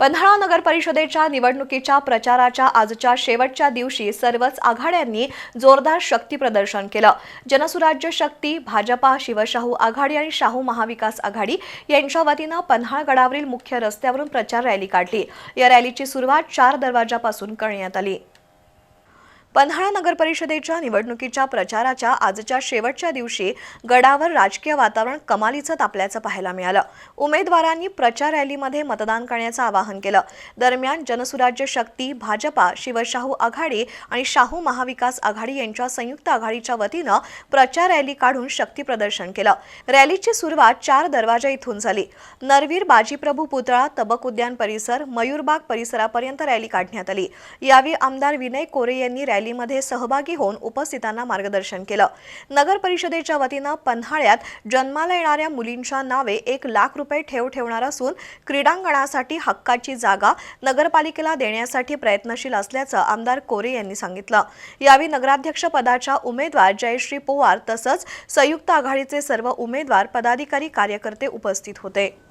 पन्हाळा नगर परिषदेच्या निवडणुकीच्या प्रचाराच्या आजच्या शेवटच्या दिवशी सर्वच आघाड्यांनी जोरदार शक्ती प्रदर्शन केलं. जनसुराज्य शक्ती भाजपा शिवशाहू आघाडी आणि शाहू महाविकास आघाडी यांच्या वतीनं पन्हाळगडावरील मुख्य रस्त्यावरून प्रचार रॅली काढली. या रॅलीची सुरुवात चार दरवाजापासून करण्यात आली. पन्हाळा नगर परिषदेच्या निवडणुकीच्या प्रचाराच्या आजच्या शेवटच्या दिवशी गडावर राजकीय वातावरण कमालीचं तापल्याचं पाहायला मिळालं. उमेदवारांनी प्रचार रॅलीमध्ये मतदान करण्याचं आवाहन केलं. दरम्यान जनसुराज्य शक्ती भाजपा शिवशाहू आघाडी आणि शाहू महाविकास आघाडी यांच्या संयुक्त आघाडीच्या वतीनं प्रचार रॅली काढून शक्ती प्रदर्शन केलं. रॅलीची सुरुवात चार दरवाजा इथून झाली. नरवीर बाजीप्रभू पुतळा तबक उद्यान परिसर मयूरबाग परिसरापर्यंत रॅली काढण्यात आली. यावेळी आमदार विनय कोरे यांनी रॅलीमध्ये सहभागी होऊन उपस्थितांना मार्गदर्शन केलं. नगर परिषदेच्या वतीनं पन्हाळ्यात जन्माला येणाऱ्या मुलींच्या नावे एक लाख रुपये ठेव ठेवणार असून क्रीडांगणासाठी हक्काची जागा नगरपालिकेला देण्यासाठी प्रयत्नशील असल्याचं आमदार कोरे यांनी सांगितलं. यावेळी नगराध्यक्ष पदाच्या उमेदवार जयश्री पोवार तसंच संयुक्त आघाडीचे सर्व उमेदवार पदाधिकारी कार्यकर्ते उपस्थित होते.